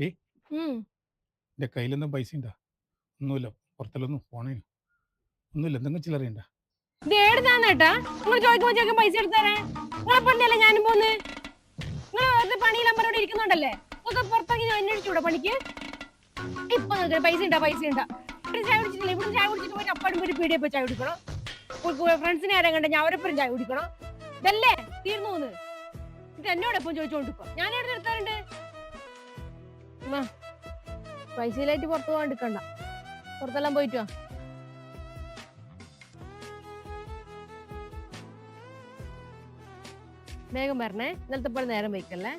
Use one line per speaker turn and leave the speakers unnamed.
D. എന്റെ കയ്യിലൊന്നും പൈസ ഉണ്ടാ ഒന്നുമില്ല. പുറത്തിലൊന്നും പോണേ ഒന്നുമില്ല. എന്തെങ്കിലും
ചിലറിയണ്ട ഏടുന്നാന്നേട്ടാ നിങ്ങൾ ചോദിക്കുമ്പോ ചോദിക്കും പൈസ എടുത്തരാൻ നിങ്ങളെ പറഞ്ഞല്ലേ ഞാനും പോന്ന്? നിങ്ങൾ വെറുതെ പണിയിൽ അമ്മരോട് ഇരിക്കുന്നുണ്ടല്ലേ? നിങ്ങൾക്ക് പുറത്തേക്ക് ഞാൻ അന്വേഷിച്ചൂടെ പണിക്ക്? ഇപ്പൊ നോക്കിയാ പൈസ ഉണ്ടാ? പൈസ ഉണ്ടാ? ഇവിടെ ചായ കുടിച്ചിട്ടില്ല? ഇവിടെ ചായ കുടിച്ചിട്ട് പോയിട്ട് അപ്പാടും ഒരു പീടിയെ പോയി ചായ കുടിക്കണം. ഫ്രണ്ട്സിനെ ആരും കണ്ട ഞാൻ അവരെപ്പോഴും ചായ കുടിക്കണം. ഇതല്ലേ? തീർന്നു പോന്ന്. ഇത് എന്നോട് എപ്പം ചോദിച്ചോണ്ടിരിക്കും ഞാൻ എവിടെ നിർത്താറുണ്ട് പൈസയിലായിട്ട് പുറത്തു പോകാൻ എടുക്കണ്ട. പുറത്തെല്ലാം പോയിട്ട് വേഗം വരണേ. ഇന്നലത്തെ പോലെ നേരം വയ്ക്കല്ലേ